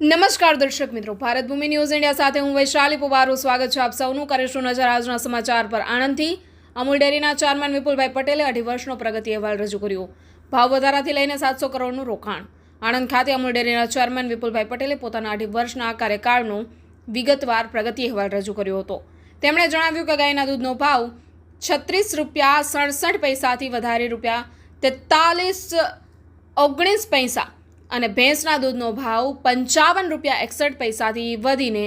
નમસ્કાર દર્શક મિત્રો, ભારત ભૂમિ ન્યૂઝ ઇન્ડિયા સાથે હું વૈશાલી પુવારું. સ્વાગત છે આપ સૌનું. કરીશું નજર આજના સમાચાર પર? આણંદથી અમૂલ ડેરીના ચેરમેન વિપુલભાઈ પટેલે અઢી વર્ષનો પ્રગતિ અહેવાલ રજૂ કર્યો. ભાવ વધારાથી લઈને સાતસો કરોડનું રોકાણ. આણંદ ખાતે અમૂલ ડેરીના ચેરમેન વિપુલભાઈ પટેલે પોતાના અઢી વર્ષના કાર્યકાળનો વિગતવાર પ્રગતિ અહેવાલ રજૂ કર્યો હતો. તેમણે જણાવ્યું કે ગાયના દૂધનો ભાવ છત્રીસ રૂપિયા સડસઠ પૈસાથી વધારે રૂપિયા તેતાલીસ ઓગણીસ પૈસા અને ભેંસના દૂધનો ભાવ પંચાવન રૂપિયા એકસઠ પૈસાથી વધીને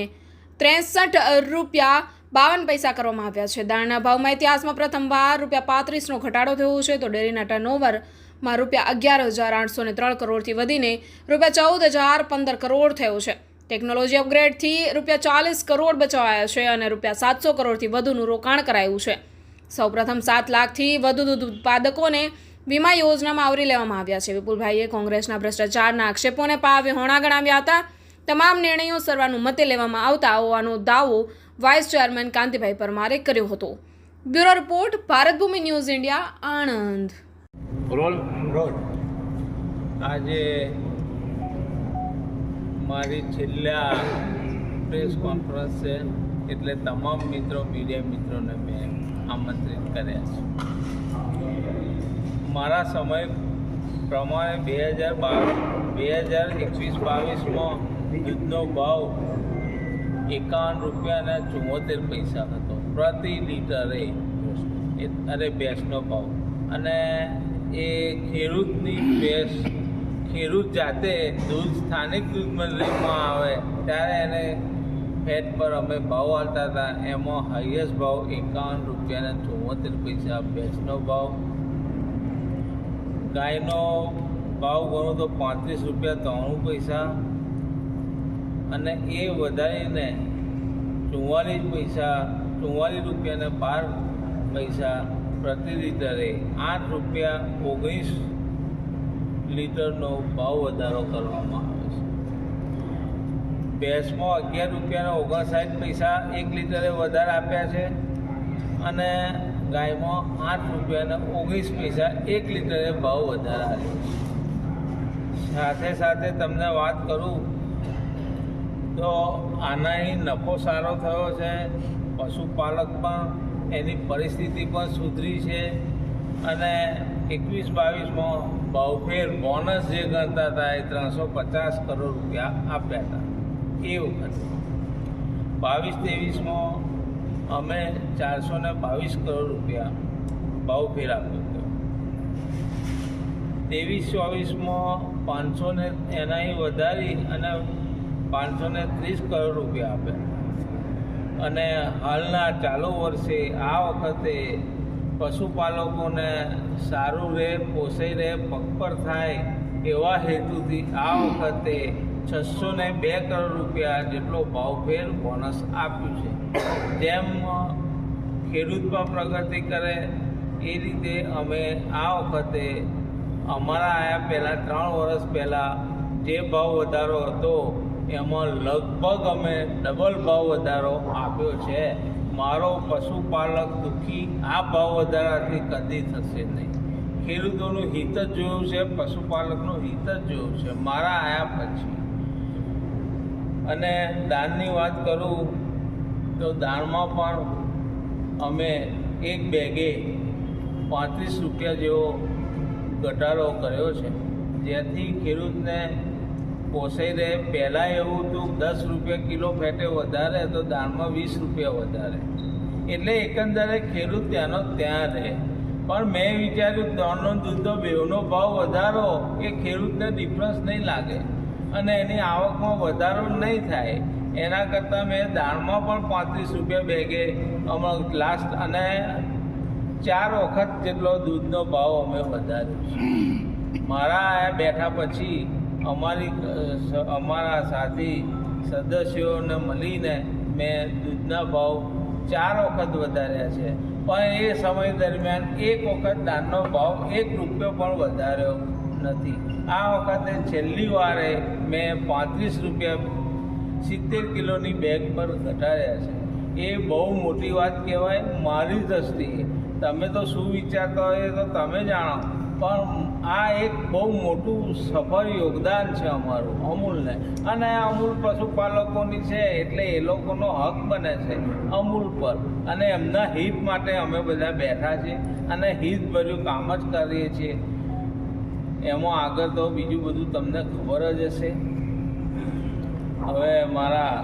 ત્રેસઠ રૂપિયા બાવન પૈસા કરવામાં આવ્યા છે. દાળના ભાવમાં ઇતિહાસમાં પ્રથમવાર રૂપિયા પાંત્રીસનો ઘટાડો થયો છે તો ડેરીના ટર્નઓવરમાં રૂપિયા અગિયાર હજાર આઠસો ને ત્રણ કરોડથી વધીને રૂપિયા ચૌદ હજાર પંદર કરોડ થયો છે. ટેકનોલોજી અપગ્રેડથી રૂપિયા ચાલીસ કરોડ બચાવાયા છે અને રૂપિયા સાતસો કરોડથી વધુનું રોકાણ કરાયું છે. સૌપ્રથમ સાત લાખથી વધુ દૂધ ઉત્પાદકોને વીમા યોજનામાં આવરી લેવામાં આવ્યા છે. વિપુલભાઈએ કોંગ્રેસના ભ્રષ્ટાચારના આક્ષેપોને પાવે હોણા ગણાવ્યા હતા. તમામ નિર્ણયો સર્વાનુમતે લેવામાં આવતા હોવાનો દાવો વાઇસ ચેરમેન કાંતિભાઈ પરમારે કર્યો હતો. Bureau report Bharat Bhumi news India Anand. આજે મારી છેલ્લા પ્રેસ કોન્ફરન્સ છે એટલે તમામ મિત્રો મીડિયા મિત્રોને મેં આમંત્રિત કર્યા છે. મારા સમય પ્રમાણે બે હજાર બાવીસ બે હજાર એકવીસ બાવીસમાં દૂધનો ભાવ એકાવન રૂપિયા અને ચુમ્મોતેર પૈસા હતો. પ્રતિ લીટરે અરે ભેંસનો ભાવ. અને એ ખેડૂતની ભેંસ, ખેડૂત જાતે દૂધ, સ્થાનિક દૂધ મંડળીમાં આવે ત્યારે એને ફેટ પર અમે ભાવ આવતા હતા. એમાં હાઈએસ્ટ ભાવ એકાવન રૂપિયાના ચુમ્મોતેર પૈસા, ભેંસનો ભાવ ગાયનો ભાવ ગણો તો પાંત્રીસ રૂપિયા ત્રાણું પૈસા અને એ વધારીને ચુમ્માલીસ પૈસા ચુમ્માલીસ રૂપિયા ને બાર પૈસા પ્રતિ લીટરે આઠ રૂપિયા ઓગણીસ લીટરનો ભાવ વધારો કરવામાં આવે છે. ભેંસમાં અગિયાર રૂપિયાના ઓગણસાઠ પૈસા એક લીટરે વધારે આપ્યા છે અને ગાયમાં આઠ રૂપિયાના ઓગણીસ પૈસા એક લીટરે ભાવ વધારે સાથે સાથે તમને વાત કરું તો આનાથી નફો સારો થયો છે, પશુપાલક પણ એની પરિસ્થિતિ પણ સુધરી છે અને એકવીસ બાવીસમાં ભાવફેર બોનસ જે ગણતા હતા એ ત્રણસો પચાસ કરોડ રૂપિયા આપ્યા હતા. એ વખતે. બાવીસ ત્રેવીસમાં અમે ચારસો ને બાવીસ કરોડ રૂપિયા ભાવફેર આપ્યો હતો. ત્રેવીસ ચોવીસમાં પાંચસો ને એનાથી વધારી અને પાંચસો ને ત્રીસ કરોડ રૂપિયા આપ્યા અને હાલના ચાલુ વર્ષે આ વખતે પશુપાલકોને સારું રહે પોસાઈ રહે પગપર થાય એવા હેતુથી આ વખતે છસો ને બે કરોડ રૂપિયા જેટલો ભાવભેર બોનસ આપ્યું છે. જેમ ખેડૂત પણ પ્રગતિ કરે, એ રીતે અમે આ વખતે અમારા આયા પહેલાં, ત્રણ વર્ષ પહેલાં જે ભાવ વધારો હતો, એમાં લગભગ અમે ડબલ ભાવ વધારો આપ્યો છે. મારો પશુપાલક દુઃખી આ ભાવ વધારાથી કદી થશે નહીં. ખેડૂતોનું હિત જ જોયું છે, પશુપાલકનું હિત જ જોયું છે. મારા આયા પછી અને દાનની વાત કરું તો દાનમાં પણ અમે એક બેગે પાંત્રીસ રૂપિયા જેવો ઘટાડો કર્યો છે. જેથી ખેડૂતને પોસાઈ રહે. પહેલાં એવું હતું દસ રૂપિયા કિલો ફેટે વધારે, તો દાળમાં વીસ રૂપિયા વધારે. એટલે એકંદરે ખેડૂત ત્યાંનો ત્યાં રહે. પણ મેં વિચાર્યું દાળનો દૂધનો બેવનો ભાવ વધારો એ ખેડૂતને ડિફરન્સ નહીં લાગે. અને એની આવકમાં વધારો નહીં થાય. એના કરતાં મેં દાળમાં પણ પાંત્રીસ રૂપિયા બેગે હમણાં લાસ્ટ અને ચાર વખત જેટલો દૂધનો ભાવ અમે વધાર્યો મારા આયા બેઠા પછી અમારી અમારા સાથી સદસ્યોને મળીને મેં દૂધના ભાવ ચાર વખત વધાર્યા છે. પણ એ સમય દરમિયાન એક વખત દાનનો ભાવ એક રૂપિયો પણ વધાર્યો. નથી. આ વખતે છેલ્લી વારે મેં પાંત્રીસ રૂપિયા સિત્તેર કિલોની બેગ પર ઘટાડ્યા છે. એ બહુ મોટી વાત કહેવાય, મારી દ્રષ્ટિએ. તમે તો શું વિચારતા હોય તો તમે જાણો. પણ આ એક બહુ મોટું સફળ યોગદાન છે અમારું, અમૂલને. અને અમૂલ પશુપાલકોની છે, એટલે એ લોકોનો હક બને છે અમૂલ પર. અને એમના હિત માટે અમે બધા બેઠા છીએ અને હિતભર્યું કામ જ કરીએ છીએ. એમાં આગળ તો બીજું બધું તમને ખબર જ હશે. હવે મારા